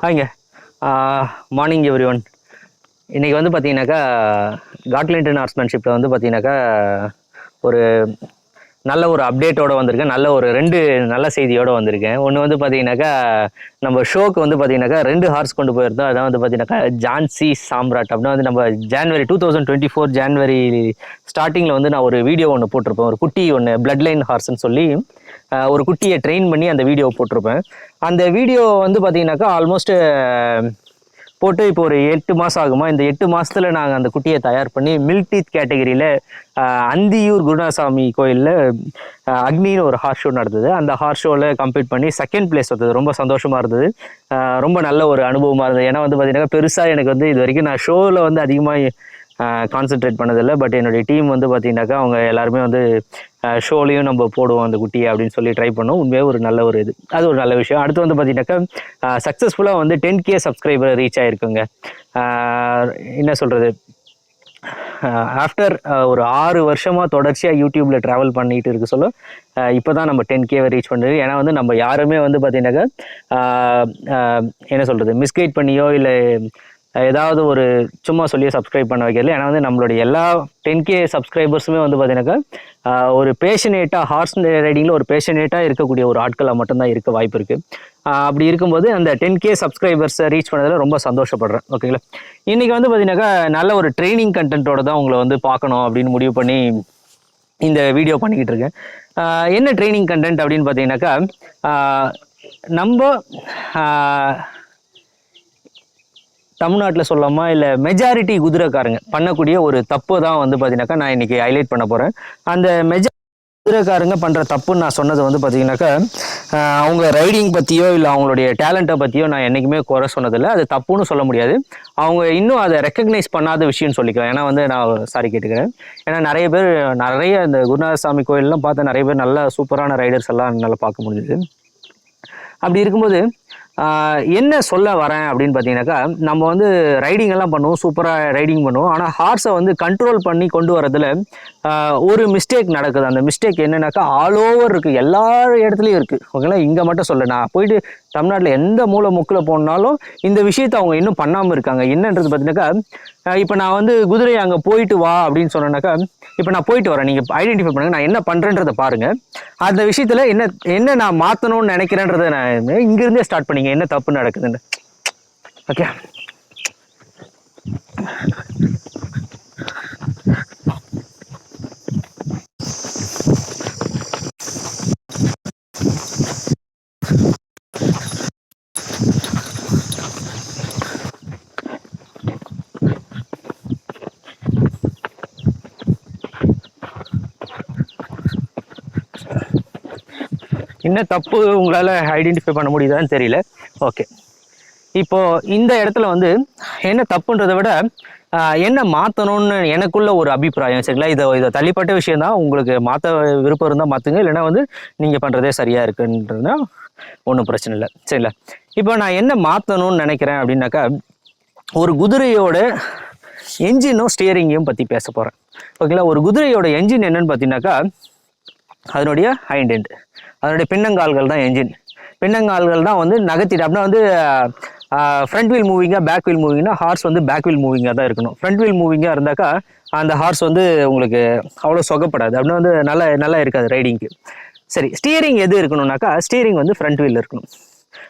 ஹாய்ங்க morning every one இன்றைக்கி வந்து பார்த்தீங்கன்னாக்கா காட்லிண்டன் ஹார்ஸ்மேன்ஷிப்பில் வந்து பார்த்தீங்கன்னாக்கா ஒரு நல்ல ஒரு அப்டேட்டோட வந்திருக்கேன். நல்ல ஒரு ரெண்டு நல்ல செய்தியோடு வந்திருக்கேன். ஒன்று வந்து பார்த்தீங்கன்னாக்கா நம்ம ஷோக்கு வந்து பார்த்தீங்கன்னாக்கா ரெண்டு ஹார்ஸ் கொண்டு போயிருந்தோம். அதான் வந்து பார்த்தீங்கன்னாக்கா ஜான்சி சாம்ராட் அப்படின்னா வந்து நம்ம January two thousand twenty four January ஸ்டார்டிங்கில் வந்து நான் ஒரு வீடியோ ஒன்று போட்டிருப்பேன். ஒரு குட்டி ஒன்று பிளட் லைன் ஹார்ஸ்ன்னு சொல்லி. ஒரு குட்டியை ட்ரெயின் பண்ணி அந்த வீடியோ போட்டிருப்பேன். அந்த வீடியோ வந்து பார்த்தீங்கன்னாக்கா ஆல்மோஸ்ட் போட்டு இப்போ ஒரு எட்டு மாதம் ஆகுமா? இந்த எட்டு மாதத்தில் நாங்கள் அந்த குட்டியை தயார் பண்ணி மில்க் டீத் கேட்டகரியில் அந்தியூர் குருநாசாமி கோயிலில் அக்னின்னு ஒரு ஹார் ஷோ நடந்தது. அந்த ஹார் ஷோவில் கம்ப்ளீட் பண்ணி செகண்ட் பிளேஸ் வந்தது. ரொம்ப சந்தோஷமாக இருந்தது. ரொம்ப நல்ல ஒரு அனுபவமாக இருந்தது. ஏன்னா வந்து பார்த்திங்கன்னா பெருசாக எனக்கு வந்து இது வரைக்கும் நான் ஷோவில் வந்து அதிகமாக கான்சென்ட்ரேட் பண்ணதில்லை. பட் என்னுடைய டீம் வந்து பார்த்தீங்கன்னாக்கா அவங்க எல்லாருமே வந்து ஷோலையும் நம்ம போடுவோம் அந்த குட்டியை அப்படின்னு சொல்லி ட்ரை பண்ணோம். உண்மையாக ஒரு நல்ல ஒரு இது. அது ஒரு நல்ல விஷயம். அடுத்து வந்து பார்த்தீங்கன்னாக்கா சக்ஸஸ்ஃபுல்லாக வந்து டென் கே சப்ஸ்கிரைபர் ரீச் ஆயிருக்குங்க. ஆஹ் என்ன சொல்கிறது ஆஃப்டர் ஒரு ஆறு வருஷமாக தொடர்ச்சியாக யூடியூப்பில் ட்ராவல் பண்ணிட்டு இருக்க சொல்ல இப்போ தான் நம்ம டென் கேவை ரீச் பண்ணுறது ஏன்னா வந்து நம்ம யாருமே வந்து பார்த்தீங்கன்னாக்கா ஆஹ் என்ன சொல்கிறது மிஸ்கைட் பண்ணியோ இல்லை ஏதாவது ஒரு சும்மா சொல்லி சப்ஸ்கிரைப் பண்ண வைக்கிறது ஏன்னா வந்து நம்மளுடைய எல்லா டென் கே சப்ஸ்கிரைபர்ஸுமே வந்து பார்த்தீங்கன்னாக்கா ஒரு பேஷனேட்டாக ஹார்ஸ் ரைடிங்கில் ஒரு பேஷனேட்டாக இருக்கக்கூடிய ஒரு ஆட்களாக மட்டும்தான் இருக்க வாய்ப்பு இருக்குது அப்படி இருக்கும்போது அந்த டென் கே சப்ஸ்கிரைபர்ஸை ரீச் பண்ணதில் ரொம்ப சந்தோஷப்படுறேன். ஓகேங்களா இன்றைக்கி வந்து பார்த்தீங்கன்னாக்கா நல்ல ஒரு ட்ரைனிங் கண்டென்ட்டோட தான் உங்களை வந்து பார்க்கணும் அப்படின்னு முடிவு பண்ணி இந்த வீடியோ பண்ணிக்கிட்டு இருக்கேன். என்ன ட்ரைனிங் கண்டென்ட் அப்படின்னு பார்த்தீங்கன்னாக்கா நம்ம தமிழ்நாட்டில் சொல்லாமா இல்லை மெஜாரிட்டி குதிரைக்காரங்க. பண்ணக்கூடிய ஒரு தப்பு தான் வந்து பார்த்தீங்கன்னாக்கா நான் இன்னைக்கு ஹைலைட் பண்ண போகிறேன் அந்த மெஜா குதிரைக்காரங்க பண்ணுற தப்புன்னு நான் சொன்னது வந்து பார்த்தீங்கன்னாக்கா அவங்க ரைடிங் பற்றியோ இல்லை அவங்களுடைய டேலண்ட்டை பற்றியோ நான் என்றைக்குமே குறை சொன்னதில்லை. அது தப்புன்னு சொல்ல முடியாது. அவங்க இன்னும் அதை ரெக்கக்னைஸ் பண்ணாத விஷயம்னு சொல்லிக்கிறேன் ஏன்னா வந்து நான் சாரி கேட்டுக்கிறேன். ஏன்னா நிறைய பேர் நிறைய இந்த குருநாதசாமி கோயிலெலாம் பார்த்தா நிறைய பேர் நல்ல சூப்பரான ரைடர்ஸ் எல்லாம் நல்லா பார்க்க முடிஞ்சுது. அப்படி இருக்கும்போது என்ன சொல்ல வரேன் அப்படின்னு பார்த்தீங்கன்னாக்கா நம்ம வந்து ரைடிங் எல்லாம் பண்ணுவோம் சூப்பராக ரைடிங் பண்ணுவோம். ஆனால் ஹார்ஸை வந்து கண்ட்ரோல் பண்ணி கொண்டு வரதுல ஒரு மிஸ்டேக் நடக்குது. அந்த மிஸ்டேக் என்னன்னாக்கா ஆல் ஓவர் இருக்குது எல்லா இடத்துலையும் இருக்குது ஓகேங்களா இங்கே மட்டும் சொல்ல நான் போயிட்டு தமிழ்நாட்டில் எந்த மூலை முக்கில் போனாலும் இந்த விஷயத்த அவங்க இன்னும் பண்ணாமல் இருக்காங்க. என்னன்றது பார்த்தீங்கன்னாக்கா இப்போ நான் வந்து குதிரை அங்கே போயிட்டு வா அப்படின்னு சொன்னேன்னாக்கா இப்போ நான் போயிட்டு வரேன். நீங்கள் ஐடென்டிஃபை பண்ணுங்கள் நான் என்ன பண்ணுறேன்றதை பாருங்கள் அந்த விஷயத்தில் என்ன என்ன நான் மாற்றணும்னு நினைக்கிறேன்றதை நான் இங்கேருந்தே ஸ்டார்ட் பண்ணிங்க. என்ன தப்பு நடக்குதுன்னு. ஓகே என்ன தப்பு உங்களால் ஐடென்டிஃபை பண்ண முடியுதான்னு தெரியல. ஓகே இப்போது இந்த இடத்துல வந்து என்ன தப்புன்றதை விட என்ன மாற்றணும்னு எனக்குள்ள ஒரு அபிப்பிராயம். சரிங்களா? இதை இதை தள்ளிப்பட்ட விஷயந்தான் உங்களுக்கு மாற்ற விருப்பம் இருந்தால் மாற்றுங்க இல்லைன்னா வந்து நீங்கள் பண்ணுறதே சரியாக இருக்குன்றதுனா ஒன்றும் பிரச்சனை இல்லை. சரிங்களா? இப்போ நான் என்ன மாற்றணும்னு நினைக்கிறேன் அப்படின்னாக்கா ஒரு குதிரையோட என்ஜினும் ஸ்டியரிங்கையும் பற்றி பேச போகிறேன் ஓகேங்களா? ஒரு குதிரையோட என்ஜின் என்னன்னு பார்த்தீங்கன்னாக்கா அதனுடைய ஹைண்ட் எண்டு. அதனுடைய பின்னங்கால்கள் தான் என்ஜின் பின்னங்கால்கள் தான் வந்து நகர்த்திட்டு அப்படின்னா வந்து ஃப்ரண்ட் வீல் மூவிங்காக பேக் வீல் மூவிங்னா ஹார்ஸ் வந்து பேக் வீல் மூவிங்காக தான் இருக்கணும். ஃப்ரண்ட் வீல் மூவிங்காக இருந்தாக்கா அந்த ஹார்ஸ் வந்து உங்களுக்கு அவ்வளோ சொகப்படாது. அப்படின்னா வந்து நல்லா நல்லா இருக்காது ரைடிங்க்கு சரி ஸ்டியரிங் எது இருக்கணும்னாக்கா ஸ்டியரிங் வந்து ஃப்ரண்ட் வீல் இருக்கணும்.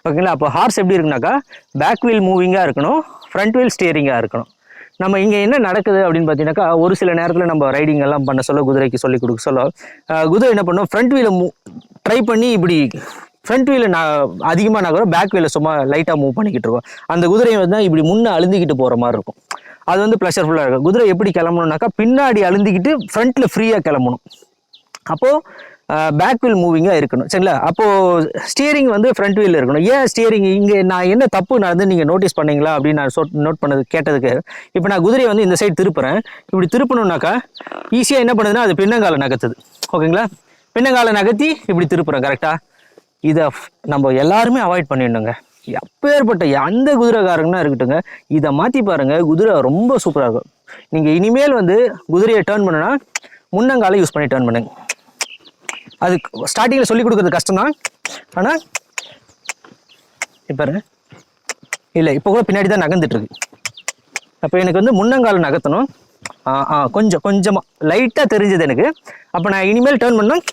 ஓகேங்களா? அப்போ ஹார்ஸ் எப்படி இருக்குனாக்கா பேக் வீல் மூவிங்காக இருக்கணும் ஃப்ரண்ட் வீல் ஸ்டியரிங்காக இருக்கணும். நம்ம இங்கே என்ன நடக்குது அப்படின்னு பார்த்தீங்கன்னாக்கா ஒரு சில நேரத்தில் நம்ம ரைடிங் எல்லாம் பண்ண சொல்ல குதிரைக்கு சொல்லி கொடுக்க சொல்ல குதிரை என்ன பண்ணோம் ஃப்ரண்ட் வீலை மூ ட்ரை பண்ணி இப்படி ஃப்ரண்ட் வீலை நான் அதிகமாக நகரும் பேக் வீலை சும்மா லைட்டாக மூவ் பண்ணிக்கிட்டு இருக்கோம். அந்த குதிரையை வந்து இப்படி முன்னே அழுந்திக்கிட்டு போகிற மாதிரி இருக்கும். அது வந்து ப்ளஷர்ஃபுல்லாக இருக்கும். குதிரை எப்படி கிளம்பணும்னாக்கா பின்னாடி அழுந்திக்கிட்டு ஃப்ரண்ட்டில் ஃப்ரீயாக கிளம்பணும். அப்போது பேக் வீல் மூவிங்காக இருக்கணும். சரிங்களா? அப்போது ஸ்டியரிங் வந்து ஃப்ரண்ட் வீல் இருக்கணும். ஏன் ஸ்டியரிங் இங்கே நான் என்ன தப்பு நடந்து நீங்கள் நோட்டீஸ் பண்ணீங்களா? அப்படின்னு நான் சொட் நோட் பண்ணது கேட்டதுக்கு. இப்போ நான் குதிரையை வந்து இந்த சைடு திருப்புறேன். இப்படி திருப்பணும்னாக்கா ஈஸியாக என்ன பண்ணுதுன்னா அது பின்னங்காலை நகர்த்துது. ஓகேங்களா? பின்னங்காலை நகர்த்தி இப்படி திருப்புறேன் கரெக்டாக இதை நம்ம எல்லாருமே அவாய்ட் பண்ணிடணுங்க. எப்பேற்பட்ட எந்த குதிரைக்காரங்கன்னா இருக்கட்டுங்க இதை மாற்றி பாருங்கள் குதிரை ரொம்ப சூப்பராக இருக்கும். நீங்கள் இனிமேல் வந்து குதிரையை டேர்ன் பண்ணுன்னா முன்னங்காலை யூஸ் பண்ணி டேர்ன் பண்ணுங்க. அது ஸ்டார்டிங்கில் சொல்லி கொடுக்குறது கஷ்டம் தான் ஆனால் இப்போ இல்லை இப்போ கூட பின்னாடி தான் நகர்ந்துட்டுருக்கு. அப்போ எனக்கு வந்து முன்னங்கால் நகர்த்தணும். ஆ ஆ கொஞ்சம் கொஞ்சமாக லைட்டாக தெரிஞ்சது எனக்கு. அப்போ நான் இனிமேல் டேர்ன் பண்ணேன் ஆ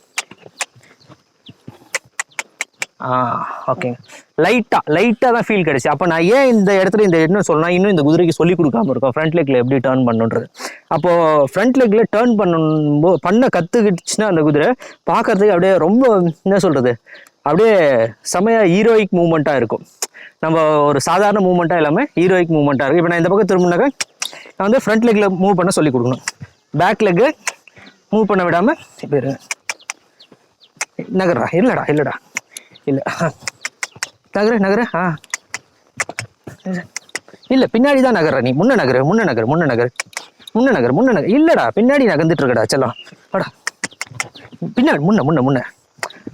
ஓகேங்க லைட்டாக லைட்டாக தான் ஃபீல் கிடைச்சி. அப்போ நான் ஏன் இந்த இடத்துல இந்த என்ன சொல்லலாம் இன்னும் இந்த குதிரைக்கு சொல்லி கொடுக்காம இருக்கும். ஃப்ரண்ட் லெக்கில் எப்படி டேர்ன் பண்ணுன்றது. அப்போது ஃப்ரண்ட் லெக்கில் டேர்ன் பண்ணும்போ பண்ண கற்றுக்கிடுச்சுன்னா அந்த குதிரை பார்க்கறதுக்கு அப்படியே ரொம்ப என்ன சொல்கிறது அப்படியே செமையா ஹீரோயிக் மூமெண்ட்டாக இருக்கும். நம்ம ஒரு சாதாரண மூமெண்ட்டாக இல்லாமல் ஹீரோயிக் மூமெண்ட்டாக இருக்கும். இப்போ நான் இந்த பக்கம் திரும்பினாக்கா நான் வந்து ஃப்ரண்ட் லெக்கில் மூவ் பண்ண சொல்லி கொடுக்கணும். பேக் லெக்கு மூவ் பண்ண விடாமல் இப்போ இருங்க நகர்றா. இல்லைடா இல்லைடா. இல்லை. நகரு நகரு. ஆ. இல்லை பின்னாடி தான் நகர்ற நீ. முன்ன நகரு முன்ன நகர் முன்ன நகர். முன்ன நகர் முன்ன நகர். இல்லைடா பின்னாடி நகர்ந்துட்டு இருக்கடா செல்லம். அடா பின்னாடி முன்ன முன்ன முன்ன.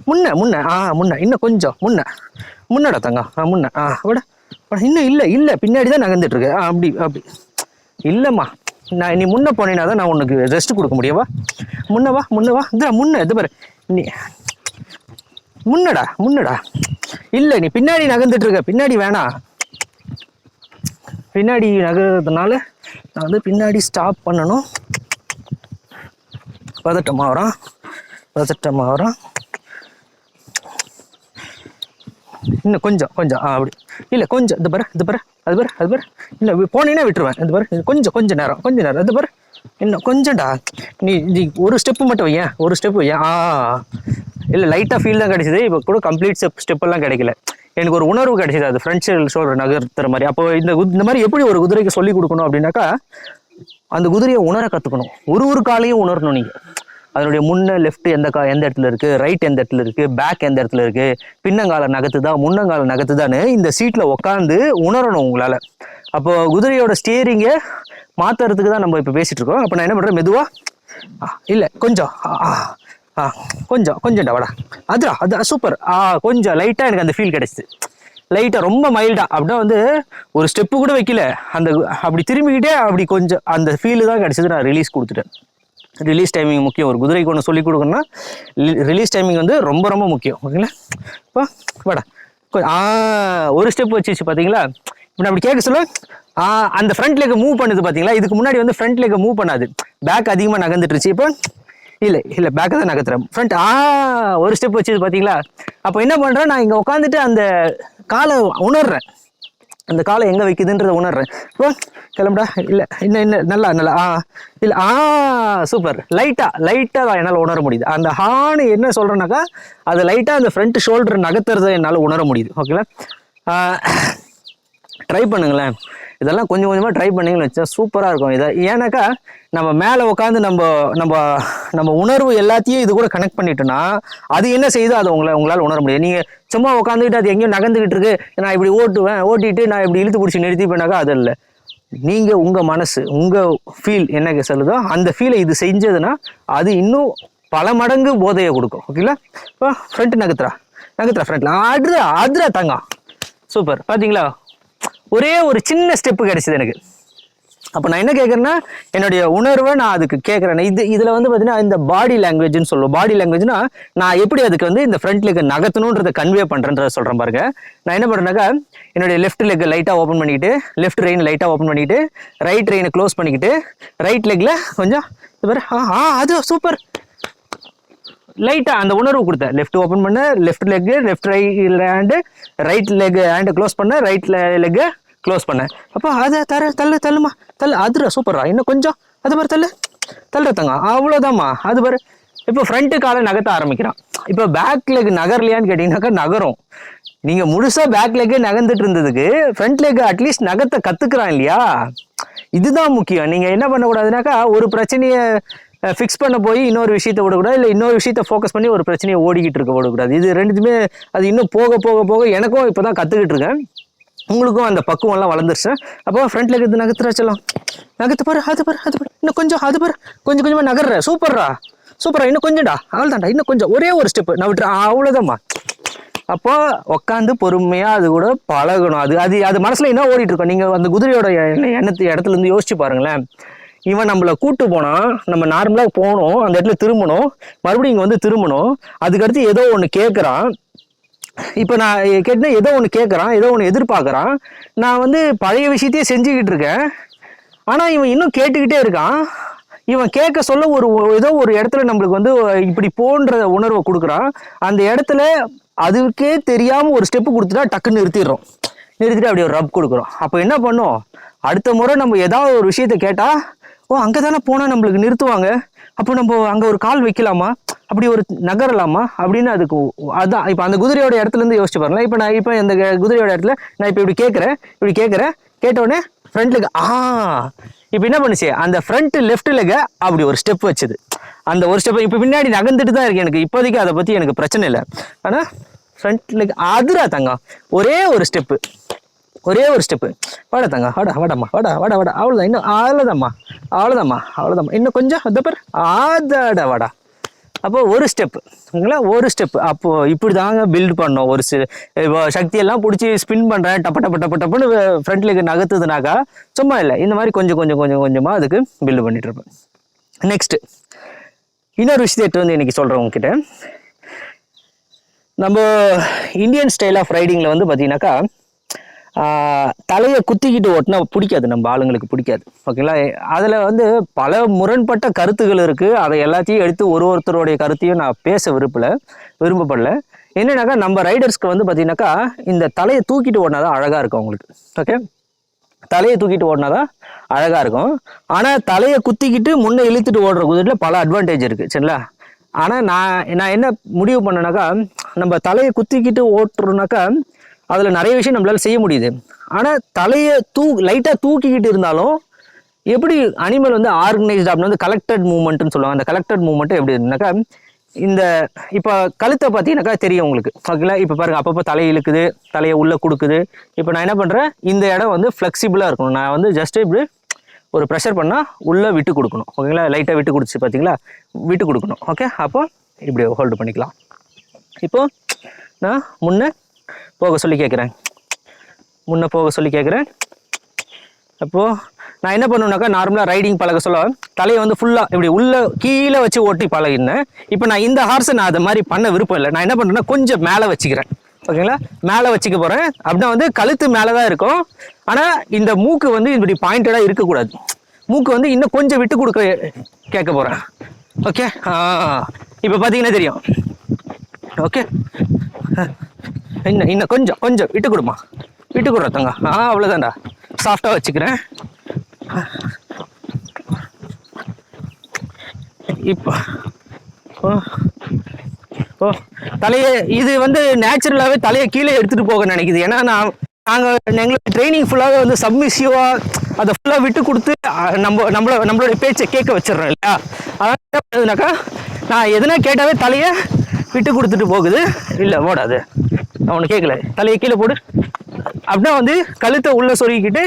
முன்ன முன்ன. ஆ முன்ன. இன்னும் கொஞ்சம் முன்ன. முன்னடா தங்கம். ஆ முன்ன. ஆ விட. இன்னும் இல்லை இல்லை. பின்னாடி தான் நகர்ந்துட்டு இருக்கு ஆ அப்படி அப்படி. இல்லைம்மா. நான் நீ முன்ன போனேன்னா தான் நான் உனக்கு ரெஸ்ட் கொடுக்க முடியவா முன்னவா வா வா. இந்த முன்ன. இது பாரு. நீ முன்னடா முன்னடா. இல்லை நீ பின்னாடி நகர்ந்துட்டு இருக்க பின்னாடி வேணாம். பின்னாடி நகர்றதுனால நான் வந்து பின்னாடி ஸ்டாப் பண்ணணும். பதட்டமாக வரான் பதட்டமாக வரான் இன்னும் கொஞ்சம் கொஞ்சம். ஆ அப்படி. இல்லை கொஞ்சம். இது பாரு இது பாரு அது பாரு அது பாரு. இல்லை போனீங்கன்னா விட்டுருவேன். இது பாரு கொஞ்சம் கொஞ்சம் நேரம் கொஞ்சம் நேரம். இது பாரு. இன்னும் கொஞ்சம்டா. நீ நீ ஒரு ஸ்டெப்பு மட்டும் ஏன் ஒரு ஸ்டெப்பு ஏன் ஆ. இல்லை லைட்டாக ஃபீல் தான் கிடைச்சிது. இப்போ கூட கம்ப்ளீட் ஸ்டெப் ஸ்டெப்பெல்லாம் கிடைக்கல. எனக்கு ஒரு உணர்வு கிடைச்சிது. அது ஃப்ரெண்ட்ஸ் ஷோல்டர் நகர்த்துற மாதிரி. அப்போ இந்த இந்த மாதிரி எப்படி ஒரு குதிரைக்கு சொல்லி கொடுக்கணும் அப்படின்னாக்கா அந்த குதிரையை உணர கற்றுக்கணும் ஒரு ஒரு காலையும் உணரணும் நீங்கள் அதனுடைய முன்ன லெஃப்ட் எந்த கா எந்த இடத்துல இருக்குது ரைட் எந்த இடத்துல இருக்குது பேக் எந்த இடத்துல இருக்குது பின்னங்கால நகத்துதா முன்னங்கால நகத்துதான்னு இந்த சீட்டில் உட்காந்து உணரணும் உங்களால். அப்போ குதிரையோட ஸ்டியரிங்கை மாற்றுறதுக்கு தான் நம்ம இப்போ பேசிகிட்டு இருக்கோம். அப்போ நான் என்ன பண்ணுறேன் மெதுவாக இல்லை கொஞ்சம் ஆ, ஆ, கொஞ்சம் கொஞ்சம்டா வாடா. அதுடா அது சூப்பர் ஆ கொஞ்சம் லைட்டாக எனக்கு அந்த ஃபீல் கிடைச்சிது. லைட்டாக ரொம்ப மைல்டாக அப்படின்னா வந்து ஒரு ஸ்டெப்பு கூட வைக்கல. அந்த அப்படி திரும்பிக்கிட்டே அப்படி கொஞ்சம் அந்த ஃபீல் தான் கிடச்சது. நான் ரிலீஸ் கொடுத்துட்டேன். ரிலீஸ் டைமிங் முக்கியம். ஒரு குதிரைக்கு ஒன்று சொல்லி கொடுக்கணும்னா ரிலீஸ் டைமிங் வந்து ரொம்ப ரொம்ப முக்கியம். ஓகேங்களா இப்போ வாடா. கொஞ்சம் ஒரு ஸ்டெப் வச்சிச்சு பார்த்தீங்களா இப்போ நான் அப்படி கேட்க சொல்ல அந்த ஃப்ரண்ட் லெக் மூவ் பண்ணுது பார்த்தீங்களா இதுக்கு முன்னாடி வந்து ஃப்ரண்ட் லெக் மூவ் பண்ணாது. பேக் அதிகமாக நகர்ந்துட்டுருச்சு. இப்போ இல்லை இல்லை பேக்கை தான் நகர்த்துறேன். ஃப்ரண்ட் ஆ ஒரு ஸ்டெப் வச்சது பார்த்தீங்களா அப்போ என்ன பண்ணுறேன் நான் இங்கே உட்காந்துட்டு அந்த காலை உணர்றேன். அந்த காலை எங்கே வைக்குதுன்றதை உணர்றேன். இப்போ கிளம்புடா. இல்லை இன்னும் இன்னும் நல்லா நல்லா ஆ இல்லை ஆ சூப்பர் லைட்டாக லைட்டாக தான் என்னால் உணர முடியுது. அந்த ஹான்னு என்ன சொல்கிறேன்னாக்கா அது லைட்டாக அந்த ஃப்ரண்ட் ஷோல்டர் நகர்த்துறதை என்னால் உணர முடியுது. ஓகேங்களா ட்ரை பண்ணுங்களேன். இதெல்லாம் கொஞ்சம் கொஞ்சமாக ட்ரை பண்ணீங்கன்னு வச்சா சூப்பராக இருக்கும். இதை ஏன்னாக்கா நம்ம மேலே உட்காந்து நம்ம நம்ம நம்ம உணர்வு எல்லாத்தையும் இது கூட கனெக்ட் பண்ணிட்டோம்னா அது என்ன செய்யுதோ அதை உங்களை உங்களால் உணர முடியும். நீங்கள் சும்மா உட்காந்துக்கிட்டு அது எங்கேயும் நகர்ந்துக்கிட்டு இருக்கு. நான் இப்படி ஓட்டுவேன் ஓட்டிட்டு நான் இப்படி இழுத்து பிடிச்சி நிறுத்திப்பேனாக்கா அது இல்லை. நீங்கள் உங்கள் மனசு உங்கள் ஃபீல் என்ன சொல்லுதோ அந்த ஃபீலை இது செஞ்சதுன்னா அது இன்னும் பல மடங்கு போதையை கொடுக்கும். ஓகேங்களா இப்போ ஃப்ரண்ட் நகத்துறா நகத்துறா ஃப்ரண்ட்ல ஆடுறா ஆடுறா தங்கம். சூப்பர் பார்த்தீங்களா ஒரே ஒரு சின்ன ஸ்டெப்பு கிடைச்சிது எனக்கு. அப்போ நான் என்ன கேட்குறேன்னா என்னுடைய உணர்வை நான் அதுக்கு கேட்குறேன் இது இதில் வந்து பார்த்தீங்கன்னா இந்த பாடி லாங்குவேஜ்னு சொல்லுவோம். பாடி லாங்குவேஜ்னா நான் எப்படி அதுக்கு வந்து இந்த ஃப்ரண்ட் லெக் நகர்த்தணுன்றதை கன்வே பண்ணுறேன்றத சொல்கிறேன் பாருங்க. நான் என்ன பண்ணுறேன்னாக்கா என்னுடைய லெஃப்ட் லெக் லைட்டாக ஓப்பன் பண்ணிக்கிட்டு லெஃப்ட் ரெயின் லைட்டாக ஓப்பன் பண்ணிக்கிட்டு ரைட் ரெயினை க்ளோஸ் பண்ணிக்கிட்டு ரைட் லெக்கில் கொஞ்சம் இது பாரு ஆ ஆ அது சூப்பர் லைட்டாக அந்த உணர்வு கொடுத்தேன். லெஃப்ட் ஓப்பன் பண்ண left leg left right hand right leg hand close பண்ண ரைட் லெக்கு க்ளோஸ் பண்ணேன் அப்போ அதை தர தள்ளு தள்ளுமா? தள்ளு. அதுரா சூப்பரா இன்னும் கொஞ்சம். அது மாதிரி தள்ளு. தள்ளுறதாங்க அவ்வளோதாம்மா அது பாரு. இப்போ ஃப்ரண்ட்டு காலை நகர்த்த ஆரம்பிக்கிறான். இப்போ பேக் லெக் நகர்லையான்னு கேட்டிங்கனாக்கா நகரும். நீங்கள் முழுசாக பேக் லெக்கே நகர்ந்துட்டு இருந்ததுக்கு ஃப்ரண்ட் லெக் அட்லீஸ்ட் நகர்த்த கற்றுக்குறான் இல்லையா? இதுதான் முக்கியம். நீங்கள் என்ன பண்ணக்கூடாதுனாக்கா ஒரு பிரச்சனையை ஃபிக்ஸ் பண்ண போய் இன்னொரு விஷயத்த விடக்கூடாது இல்லை இன்னொரு விஷயத்த ஃபோக்கஸ் பண்ணி ஒரு பிரச்சனையை ஓடிக்கிட்டு இருக்க விடக்கூடாது. இது ரெண்டுத்துமே அது இன்னும் போக போக போக எனக்கும் இப்போ தான் கற்றுக்கிட்டு இருக்கேன். உங்களுக்கும் அந்த பக்குவம்லாம் வளர்ந்துருச்சு. அப்போ ஃப்ரண்ட்ல இருக்கிறது நகர்த்துறா செல்லம்? நகர்த்து பாரு அது பாரு அது பாரு. இன்னும் கொஞ்சம் அது பாரு. கொஞ்சம் கொஞ்சமாக நகர்ற. சூப்பர்ரா. சூப்பரா இன்னும் கொஞ்சம்டா. அவ்வளோதான்டா இன்னும் கொஞ்சம். ஒரே ஒரு ஸ்டெப் நான் விட்டுறேன். அவ்வளோதாம்மா அப்போ உட்காந்து பொறுமையா அது கூட பழகணும். அது அது அது மனசுல என்ன ஓடிட்டு இருக்கோம் நீங்க அந்த குதிரையோட எண்ணத்து இடத்துல இருந்து யோசிச்சு பாருங்களேன். இவன் நம்மளை கூட்டு போனா நம்ம நார்மலா போகணும். அந்த இடத்துல திரும்பணும். மறுபடியும் இங்க வந்து திரும்பணும். அதுக்கடுத்து ஏதோ ஒன்று கேட்குறான் இப்போ நான் கேட்டேன்னா ஏதோ ஒன்று கேட்குறான் ஏதோ ஒன்று எதிர்பார்க்குறான் நான் வந்து பழைய விஷயத்தையே செஞ்சுக்கிட்டு இருக்கேன். ஆனால் இவன் இன்னும் கேட்டுக்கிட்டே இருக்கான். இவன் கேட்க சொல்ல ஒரு ஏதோ ஒரு இடத்துல நம்மளுக்கு வந்து இப்படி போன்ற உணர்வை கொடுக்குறான். அந்த இடத்துல அதுக்கே தெரியாமல் ஒரு ஸ்டெப்பு கொடுத்துட்டா டக்குன்னு நிறுத்திடுறோம். நிறுத்திட்டு அப்படி ஒரு ரப் கொடுக்குறோம். அப்போ என்ன பண்ணும்? அடுத்த முறை நம்ம ஏதாவது ஒரு விஷயத்த கேட்டால் ஓ அங்கே தானே போனால் நம்மளுக்கு நிறுத்துவாங்க. அப்போ நம்ம அங்கே ஒரு கால் வைக்கலாமா? அப்படி ஒரு நகரலாமா? அப்படின்னு அதுக்கு அதான் இப்போ அந்த குதிரையோட இடத்துல இருந்து யோசிச்சு பாருங்களேன். இப்போ நான் இப்போ இந்த குதிரையோட இடத்துல நான் இப்போ இப்படி கேட்குறேன் இப்படி கேட்குறேன் கேட்டவுடனே ஃப்ரண்ட் லெக் ஆ இப்போ என்ன பண்ணுச்சு? அந்த ஃப்ரண்ட் லெஃப்ட் லெக அப்படி ஒரு ஸ்டெப் வச்சுது. அந்த ஒரு ஸ்டெப் இப்போ பின்னாடி நகர்ந்துட்டு தான் இருக்கு எனக்கு. இப்போதைக்கு அதை பற்றி எனக்கு பிரச்சனை இல்லை. ஆனால் ஃப்ரண்ட் லெக் அதுரா தங்கம். ஒரே ஒரு ஸ்டெப்பு ஒரே ஒரு ஸ்டெப்பு வாடா தங்க வாடா வாடாம்மா வாடா வாடா வாடா. அவ்வளோதான் இன்னும் அவ்வளோதாம்மா அவ்வளோதாம்மா அவ்வளோதாம்மா இன்னும் கொஞ்சம் அந்த பேர். ஆதாடா வாடா. அப்போ ஒரு ஸ்டெப் ஓகேங்களா ஒரு ஸ்டெப் அப்போ இப்படி தாங்க பில்ட் பண்ணோம். ஒரு சி இப்போ சக்தியெல்லாம் பிடிச்சி ஸ்பின் பண்ணுறேன் டப்ப டப்ப டப்ப டப்புன்னு ஃப்ரண்ட்லேக்கு நகர்த்துதுனாக்கா சும்மா இல்லை. இந்த மாதிரி கொஞ்சம் கொஞ்சம் கொஞ்சம் கொஞ்சமாக அதுக்கு பில்டு பண்ணிட்டு இருப்பேன். நெக்ஸ்ட்டு இன்னொரு விஷயத்தை வந்து இன்னைக்கு சொல்கிறேன் உங்ககிட்ட. நம்ம இந்தியன் ஸ்டைல் ஆஃப் ரைடிங்கில் வந்து பார்த்தீங்கன்னாக்கா தலையை குத்திக்கிட்டு ஓட்டினா பிடிக்காது நம்ம ஆளுங்களுக்கு பிடிக்காது. ஓகேங்களா? அதில் வந்து பல முரண்பட்ட கருத்துகள் இருக்குது அதை எல்லாத்தையும் எடுத்து ஒரு ஒருத்தருடைய கருத்தையும் நான் பேச விரும்பல விரும்பப்படல. என்னன்னாக்கா நம்ம ரைடர்ஸ்க்கு வந்து பார்த்தீங்கன்னாக்கா இந்த தலையை தூக்கிட்டு ஓடினா தான் அழகாக இருக்கும் அவங்களுக்கு. ஓகே? தலையை தூக்கிட்டு ஓடினா தான் அழகாக இருக்கும். ஆனால் தலையை குத்திக்கிட்டு முன்னே இழுத்துட்டு ஓடுற குதிரையில் பல அட்வான்டேஜ் இருக்குது சரிங்களா? ஆனால் நான் நான் என்ன முடிவு பண்ணேனாக்கா நம்ம தலையை குத்திக்கிட்டு ஓட்டுறோம்னாக்கா அதில் நிறைய விஷயம் நம்மளால் செய்ய முடியுது. ஆனால் தலையை தூ லைட்டாக தூக்கிக்கிட்டு இருந்தாலும் எப்படி அனிமல் வந்து ஆர்கனைஸ்ட் அப்படின்னு வந்து கலெக்டட் மூமெண்ட்னு சொல்லுவாங்க. அந்த கலெக்டட் மூமெண்ட் எப்படி இருந்தாக்கா இந்த இப்போ கழுத்தை பார்த்தீங்கன்னாக்கா தெரியும் உங்களுக்கு. ஓகேங்களா இப்போ பாருங்க அப்பப்போ தலையை இழுக்குது தலையை உள்ளே கொடுக்குது. இப்போ நான் என்ன பண்ணுறேன் இந்த இடம் வந்து ஃப்ளெக்சிபிளாக இருக்கணும். நான் வந்து ஜஸ்ட் இப்படி ஒரு ப்ரெஷர் பண்ணால் உள்ளே விட்டு கொடுக்கணும். ஓகேங்களா? லைட்டாக விட்டு கொடுத்து பார்த்தீங்களா? விட்டு கொடுக்கணும். ஓகே? அப்போ இப்படி ஹோல்டு பண்ணிக்கலாம். இப்போது நான் முன்னே போக சொல்லி கேட்குறேன் முன்னே போக சொல்லி கேட்குறேன் அப்போது நான் என்ன பண்ணுனாக்கா நார்மலாக ரைடிங் பழக சொல்ல தலையை வந்து ஃபுல்லாக இப்படி உள்ளே கீழே வச்சு ஓட்டி பழகினேன். இப்போ நான் இந்த ஹார்ஸை நான் அதை மாதிரி பண்ண விருப்பம் இல்லை. நான் என்ன பண்ணுறேன்னா கொஞ்சம் மேலே வச்சுக்கிறேன். ஓகேங்களா? மேலே வச்சுக்க போகிறேன் அப்படின்னா வந்து கழுத்து மேலே தான் இருக்கும். ஆனால் இந்த மூக்கு வந்து இப்படி பாயிண்டடாக இருக்கக்கூடாது. மூக்கு வந்து இன்னும் கொஞ்சம் விட்டு கொடுக்க கேட்க போகிறேன் ஓகே? இப்போ பார்த்தீங்கன்னா தெரியும். ஓகே? இன்னும் இன்னும் கொஞ்சம் கொஞ்சம் விட்டு கொடுமா விட்டு கொடுற தங்க. ஆ அவ்வளோதான்டா சாஃப்டாக வச்சுக்கிறேன். இப்போ ஓ ஓ தலையை இது வந்து நேச்சுரலாகவே தலையை கீழே எடுத்துகிட்டு போக நினைக்குது. ஏன்னா நான் நாங்கள் எங்களுக்கு ட்ரைனிங் ஃபுல்லாகவே வந்து சப்மிசிவாக அதை ஃபுல்லாக விட்டு கொடுத்து நம்ம நம்மள நம்மளுடைய பேச்சை கேட்க வச்சிடுறோம் இல்லையா? அதான் என்ன பண்ணுதுனாக்கா நான் எதுனா கேட்டாவே தலையை விட்டு கொடுத்துட்டு போகுது. இல்லை ஓடாது. நான் ஒன்று கேட்கல தலையை கீழே போடு. அப்படின்னா வந்து கழுத்தை உள்ளே சொருகிக்கிட்டு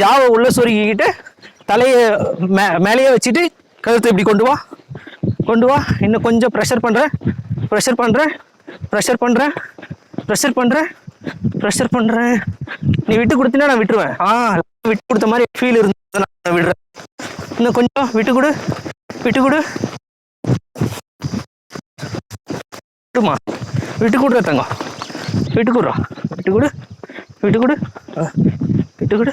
ஜாவை உள்ளே சொருகிக்கிட்டு தலையை மே மேலேயே வச்சுட்டு கழுத்தை இப்படி கொண்டு வா. கொண்டு வா. இன்னும் கொஞ்சம் ப்ரெஷர் பண்ணுறேன் ப்ரெஷர் பண்ணுறேன் ப்ரெஷர் பண்ணுறேன் ப்ரெஷர் பண்ணுறேன் ப்ரெஷர் பண்ணுறேன் நீ விட்டு கொடுத்தினா நான் விட்டுருவேன். ஆ விட்டு கொடுத்த மாதிரி ஃபீல் இருந்தது நான் விடுறேன். இன்னும் கொஞ்சம் விட்டு கொடு. விட்டு கொடு. விட்டுமா? விட்டு கொடுற தங்கம் விட்டு கொடுறா விட்டு கொடு விட்டு கொடு விட்டு கொடு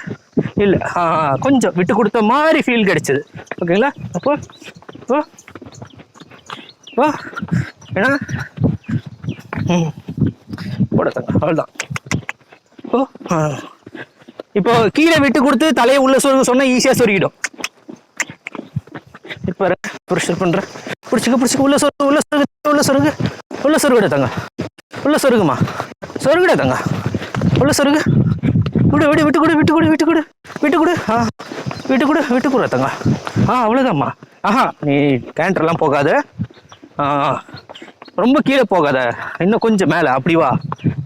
இல்லை கொஞ்சம் விட்டு கொடுத்த மாதிரி ஃபீல் கிடைச்சது. ஓகேங்களா? அப்போ அப்போ வா ஏன்னா ம். போட தங்க அவ்வளோதான் ஓ ஆ. இப்போ கீழே விட்டு கொடுத்து தலையை உள்ள சொருக சொன்னா ஈஸியாக சொருகிடும். இப்போ ப்ரெஷர் பண்ணுறேன் பிடிச்சிக்க பிடிச்சிக்க. உள்ள சொருகு உள்ள சொருகு உள்ள சொருகு. உள்ள சொருகிட தங்க. உள்ள சொருகுமா? சொருகுடா தங்க. உள்ள சொருகு. விடு விடு விட்டு கொடு விட்டு கொடு விட்டு கொடு. விட்டு கொடு. ஆ. விட்டு கொடு விட்டு கொடு தங்க. ஆ அவ்வளோதாம்மா ஆஹா நீ கேண்டர்லாம் போகாத. ஆ. ரொம்ப கீழே போகாத. இன்னும் கொஞ்சம் மேலே. அப்படி வா.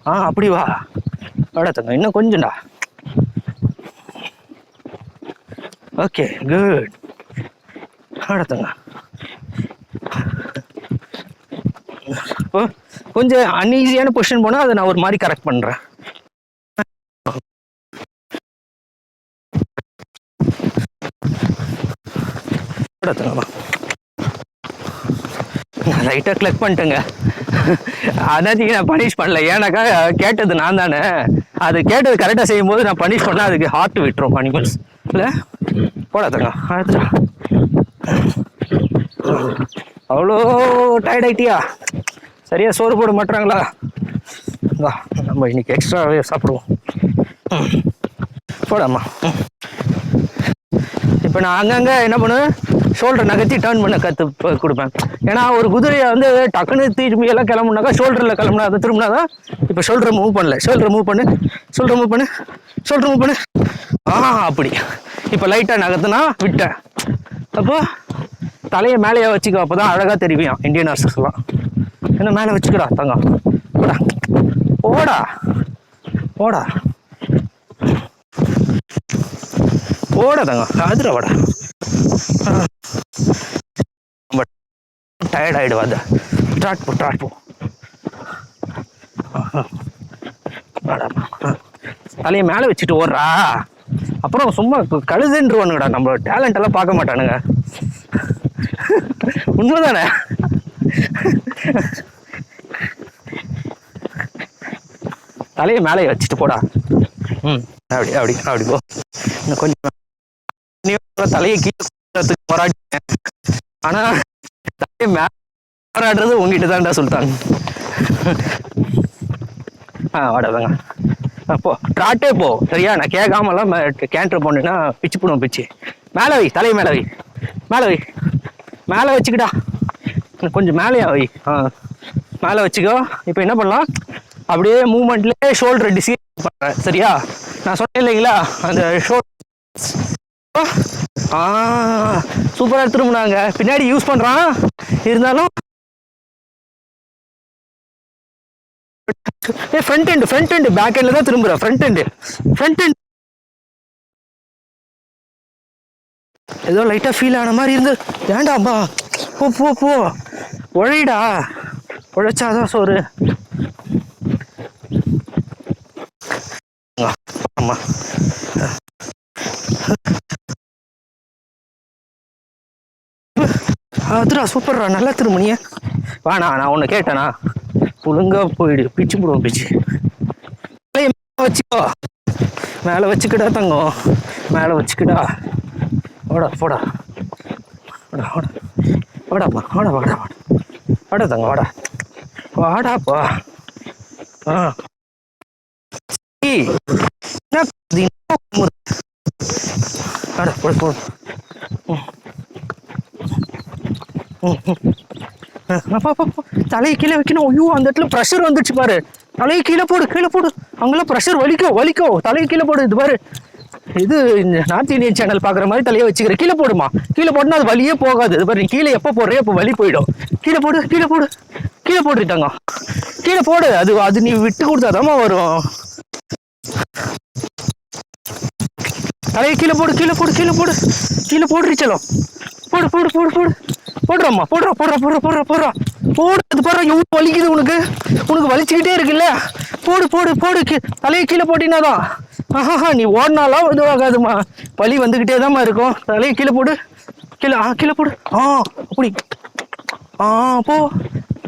ஆ அப்படி வா. வாடா தங்க இன்னும் கொஞ்சம்டா. Okay good. வாடா தங்க. இப்போ கொஞ்சம் அன்ஈஸியான பொசிஷன் போனால் அதை நான் ஒரு மாதிரி கரெக்ட் பண்ணுறேன் லைட்டாக கிளிக் பண்ணிட்டேங்க. அதாச்சும் நான் பனிஷ் பண்ணல. ஏன்னாக்கா கேட்டது நான் தானே. அது கேட்டது கரெக்டாக செய்யும் போது நான் பனிஷ் பண்ணால் அதுக்கு ஹார்ட் விட்டுரும் அனிமல்ஸ் இல்லை? போடாதங்க. அடுத்தா அவ்வளோ டயர்ட் ஆயிட்டியா? சரியா சோறு போட மாட்டாங்களா நம்ம இன்னைக்கு எக்ஸ்ட்ராவே சாப்பிடுவோம். போடாமா இப்போ நான் அங்கங்கே என்ன பண்ணுவேன் ஷோல்டர் நகர்த்தி டேர்ன் பண்ண கற்று கொடுப்பேன். ஏன்னா ஒரு குதிரையை வந்து டக்குன்னு திரும்பி எல்லாம் கிளம்புனாக்கா ஷோல்டரில் கிளம்புனா அதை திரும்பினா தான் இப்போ ஷோல்டர் மூவ் பண்ணல. ஷோல்டர் மூவ் பண்ணு ஷோல்டர் மூவ் பண்ணு ஷோல்டர் மூவ் பண்ணு. ஆ அப்படி. இப்போ லைட்டாக நகர்த்துனா விட்டேன். அப்போ தலையை மேலேயே வச்சுக்கோ அப்போ தான் அழகாக தெரியும் இந்தியன் ஆர்சஸ்லாம் என்ன மேலே வச்சுக்கடா தங்கம். போடா. போடா. போடா. போடா தங்கம். அதுல வாடா. டயர்ட் ஆயிடுவா அது ஸ்டார்ட் போ ஸ்டார்ட் போ. ஆ. தலையை மேலே வச்சுட்டு ஓடுறா. அப்புறம் சும்மா கழுதுன்றவானுங்கடா. நம்ம டேலண்ட் எல்லாம் பார்க்க மாட்டானுங்க. உண்மைதானே? தலையை மேலே வச்சுட்டு போடா. ம். அப்படி அப்படி அப்படி போ. இன்னும் கொஞ்சம் தலையை கீழே போராடிட்டேன் ஆனா தலையை மேலே போராடுறது உங்ககிட்ட தான்டா சொல்லிட்டாங்க ஆ வாடாதாங்க போ. ட்ராட்டே போ. சரியா? நான் கேட்காமலாம் கேன்டர் போனேன்னா பிச்சு போடுவோம் பிச்சு. மேலே வை தலையை மேலே வை. மேலே வை. மேலே வச்சுக்கிட்டா கொஞ்சம் மேலேயா வை. ஆ மேலே வச்சுக்கோ. இப்போ என்ன பண்ணலாம்? அப்படியே மூமெண்ட்லேயே ஷோல்டர் டிசைன் பண்ணுறேன் சரியா? நான் சொன்னேன் இல்லைங்களா? அந்த ஷோல் ஆ சூப்பராக திரும்பினாங்க. பின்னாடி யூஸ் பண்ணுறான் இருந்தாலும் ஏ front end front end back எண்டில் தான் திரும்புறேன் ஃப்ரண்ட் எண்டு ஃப்ரண்ட் எண்ட் ஏதோ லைட்டா ஃபீல் ஆன மாதிரி இருந்து. ஏண்டாம்பா போ போ போ. உழைடா உழைச்சாதான் சோறு. ஆ, ஆமா அதுரா சூப்பர்ரா. நல்லா திருமணிய வாணா நான் உன்னை கேட்டேனா? ஒழுங்கா போயிடு. பிச்சு போடுவோம் பிச்சு. வச்சுக்கோ. மேலே வச்சுக்கிடா தங்கம். மேலே வச்சுக்கிடா. ஓடா போடா. ஓடா ஓடா. வாடாப்பா வாடா வாடா வாடா வாடா தங்க வாடா. வாடாப்பா ஆ. வாடா போடு போடு. தலையை கீழே வைக்கணும். ஐயோ அந்த இடத்துல ப்ரெஷர் வந்துச்சு பாரு. தலையை கீழே போடு கீழே போடு. அங்கெல்லாம் ப்ரெஷர் வலிக்கும் வலிக்கும். தலையை கீழே போடு இது பாரு. இது நார்த் இந்தியன் சேனல் பார்க்குற மாதிரி தலையை வச்சுக்கிற. கீழே போடுமா? கீழே போட்டுனா அது வலியே போகாது. இது பாரு நீ கீழே எப்போ போடுறியோ அப்போ வலி போயிடும். கீழே போடு கீழே போடு. கீழே போட்டுட்டாங்க கீழே போடு. அது அது நீ விட்டு கொடுத்தாதாம்மா வரும். தலையை கீழே போடு கீழே போடு கீழே போடு. கீழே போடுறிச்சலம் போடு போடு போடு போடு. போடுறோம்மா. போடுறா போடுறா போடுறா போடுறா போடுறா. போடு அது போடுறா. எவ்வளோ வலிக்குது உனக்கு. உனக்கு வலிச்சுக்கிட்டே இருக்குல்ல. போடு போடு போடு. கீ- தலையை கீழே போட்டினாதான் ஆஹா நீ ஓடினாலும் இதுவாகாதுமா வலி வந்துக்கிட்டே தான்மா இருக்கும். தலையை கீழே போடு. கீழே ஆ கீழே போடு. ஆ அப்படி. ஆ போ.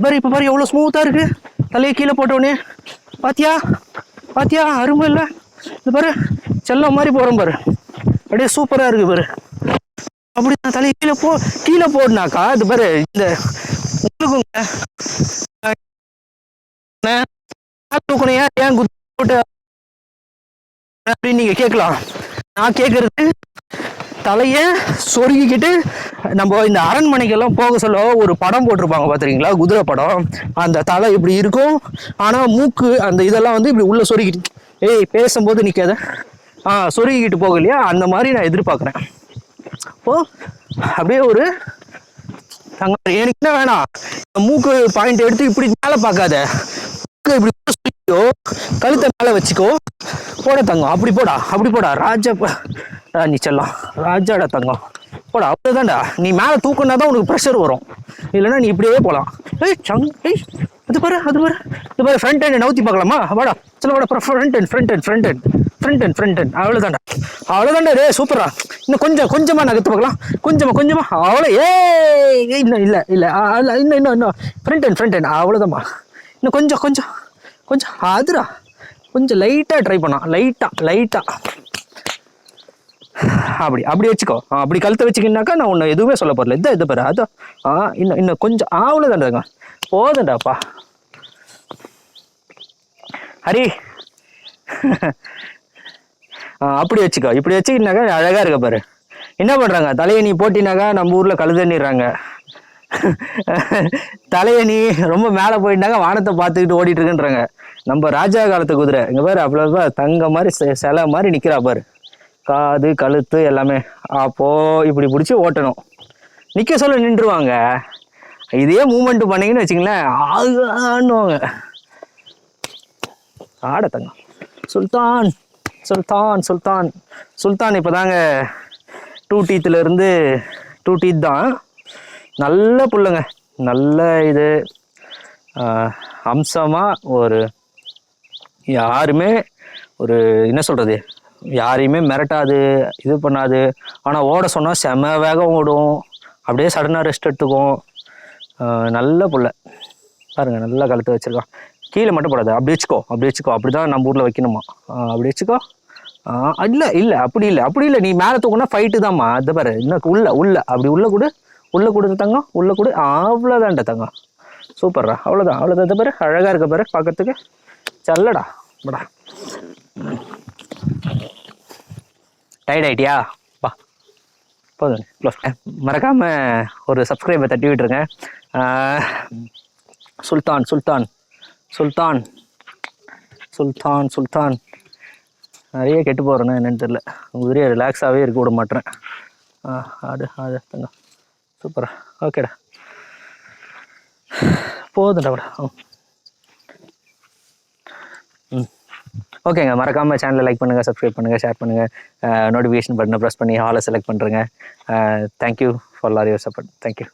பாரு இப்போ பாரு எவ்வளோ ஸ்மூத்தாக இருக்கு. தலையை கீழே போட்டோடனே பாத்தியா? பாத்தியா? அருமை இல்லை? இது பாரு செல்லம் மாதிரி போகிறோம் பாரு. அப்படியே சூப்பராக இருக்கு பாரு. அப்படி நான் தலையை கீழே போ கீழே போடுனாக்கா இது பாரு இந்த உங்களுக்குங்க தூக்கணையா ஏன் குத்து போட்டு? அப்படின்னு நீங்க கேட்கலாம். நான் கேட்கறது தலையை சொருகிக்கிட்டு நம்ம இந்த அரண்மனைக்கெல்லாம் போக சொல்ல ஒரு படம் போட்டிருப்பாங்க பார்த்துருக்கீங்களா குதிரை படம். அந்த தலை இப்படி இருக்கும். ஆனால் மூக்கு அந்த இதெல்லாம் வந்து இப்படி உள்ள சொருகிட்டு ஏய் பேசும்போது நிற்காத ஆ சொருகிக்கிட்டு போக இல்லையா? அந்த மாதிரி நான் எதிர்பார்க்குறேன். அப்போ அப்படியே ஒரு தங்க எனக்கு என்ன வேணாம். இந்த மூக்கு பாயிண்ட் எடுத்து இப்படி மேலே பார்க்காத. மூக்கு இப்படி கழுத்தை மேலே வச்சுக்கோ. போட தங்கம். அப்படி போடா அப்படி போடா. ராஜா நீ செல்லம். ராஜாடா தங்கம். போடா அவ்வளோதான்டா நீ மேலே தூக்குனா தான் உனக்கு ப்ரெஷர் வரும். இல்லைன்னா நீ இப்படியே போகலாம் ஏய் சங் ஏய் அது பாரு அது பாரு. இது பாரு ஃப்ரண்ட் ஹேண்ட் நவுத்தி பார்க்கலாமா? வாடா சொல்ல வாடா front hand front hand front hand front hand front hand அவ்வளோதான்டா அவ்வளோதான்டா ரே சூப்பரா இன்னும் கொஞ்சம் கொஞ்சமா நகர்த்து பார்க்கலாம். கொஞ்சமா கொஞ்சமா. அவ்வளோ ஏ இன்னும் இல்லை இல்லை. இன்னும் இன்னும் இன்னும். ஃப்ரண்ட் அண்ட் ஃப்ரண்ட் அண்ட் அவ்வளோதாம்மா இன்னும் கொஞ்சம் கொஞ்சம். கொஞ்சம் அதுரா கொஞ்சம் லைட்டாக ட்ரை பண்ணான் லைட்டாக லைட்டாக அப்படி அப்படி வச்சுக்கோ. அப்படி கழுத்தை வச்சுக்கினாக்கா நான் உன்னை எதுவுமே சொல்ல போகிறல இதை இது பாரு அதான் ஆ இன்னும் இன்னும் கொஞ்சம் அவ்வளோதான்டாங்க போதும்டாப்பா. ஹரி. ஆ, அப்படி வச்சுக்கோ. இப்படி வச்சுக்கினாக்கா அழகாக இருக்க பாரு. என்ன பண்றாங்க? தலையை நீ போட்டினாக்கா நம்ம ஊரில் கழுதண்ணிடுறாங்க தலையை நீ ரொம்ப மேலே போயிட்டாங்க வானத்தை பார்த்துக்கிட்டு ஓடிட்டு இருக்குன்றாங்க நம்ம ராஜா காலத்து குதிரை. இங்கே பாரு அவ்வளோ தங்க மாதிரி செ- சிலை மாதிரி நிற்கிறா பாரு. காது கழுத்து எல்லாமே. அப்போ இப்படி பிடிச்சி ஓட்டணும். நிற்க சொல்ல நின்றுவாங்க. இதே மூமெண்ட் பண்ணீங்கன்னு வச்சுங்களேன் ஆகுவாங்க ஆட தங்கம். சுல்தான் சுல்தான் சுல்தான். சுல்தான் இப்போதாங்க டூ டீத்துலேருந்து டூ டீத் தான். நல்ல புல்லுங்க. நல்ல இது அம்சமாக ஒரு யாருமே ஒரு என்ன சொல்கிறது யாரையுமே மிரட்டாது இது பண்ணாது. ஆனால் ஓட சொன்னால் செம வேகம் ஓடும். அப்படியே சடனாக ரெஸ்ட் எடுத்துக்கும். நல்ல புள்ள பாருங்க நல்லா கழுத்து வச்சிருக்கான். கீழே மட்டும் போடாது. அப்படி வச்சுக்கோ அப்படி வச்சுக்கோ. அப்படி தான் நம்ம ஊரில் வைக்கணுமா? அப்படி வச்சுக்கோ. இல்லை இல்லை அப்படி இல்லை. அப்படி இல்லை. நீ மேலே தூக்குனா ஃபைட்டு தான்மா. அது பாரு இன்னும் உள்ள உள்ள. அப்படி உள்ள கொடு. உள்ள கொடுத்து தங்கம் உள்ள கொடு அவ்வளோதான்டா தங்கம். சூப்பர்ரா. அவ்வளோதான் அவ்வளோதான் இதை பாரு அழகாக இருக்க பாரு பார்க்கறதுக்கு. செல்லடா. படா டயர்ட் ஆயிட்டியா? பா போதும். க்ளோஸ் மறக்காம ஒரு சப்ஸ்கிரைபை தட்டி விட்டுருங்க. சுல்தான் சுல்தான். சுல்தான். சுல்தான் சுல்தான். நிறைய கெட்டு போகிறேன்னா என்னென்னு தெரில குதிரையை ரிலாக்ஸாகவே இருக்க விட மாட்டேறேன். ஆ ஆடு ஆடு தங்க சூப்பரா ஓகேடா போதும்டா ம் ஓகேங்க மறக்காமல் சேனலை லைக் பண்ணுங்கள் சப்ஸ்கிரைப் பண்ணுங்கள் ஷேர் பண்ணுங்கள் நோட்டிஃபிகேஷன் பட்டனை ப்ரெஸ் பண்ணி ஹாலை செலக்ட் பண்ணுறேங்க தேங்க்யூ ஃபார் லார் யூர் சப்போர்ட் தேங்க்யூ